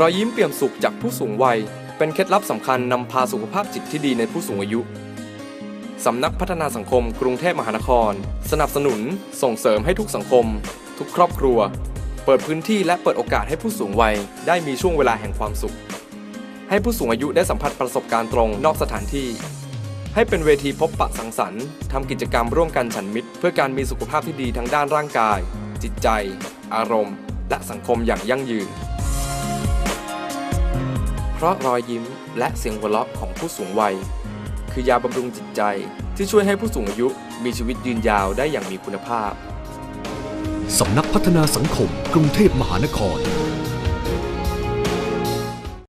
รอยยิ้มเปี่ยมสุขจากผู้สูงวัย เป็นเคล็ดลับสำคัญนำพาสุขภาพจิตที่ดีในผู้สูงอายุสำนักพัฒนาสังคมกรุงเทพมหานคร สนับสนุน ส่งเสริมให้ทุกสังคม ทุกครอบครัว เปิดพื้นที่และเปิดโอกาสให้ผู้สูงวัย ได้มีช่วงเวลาแห่งความสุข ให้ผู้สูงอายุได้สัมผัสประสบการณ์ตรงนอกสถานที่ ให้เป็นเวทีพบปะสังสรรค์ทำกิจกรรมร่วมกันฉันมิตร เพื่อการมีสุขภาพที่ดีทั้งด้านร่างกาย จิตใจ อารมณ์ และสังคมอย่างยั่งยืน เพราะรอยยิ้มและเสียงหัวเราะของผู้สูงวัย คือยาบำรุงจิตใจที่ช่วยให้ผู้สูงอายุมีชีวิตยืนยาวได้อย่างมีคุณภาพ สำนักพัฒนาสังคมกรุงเทพมหานคร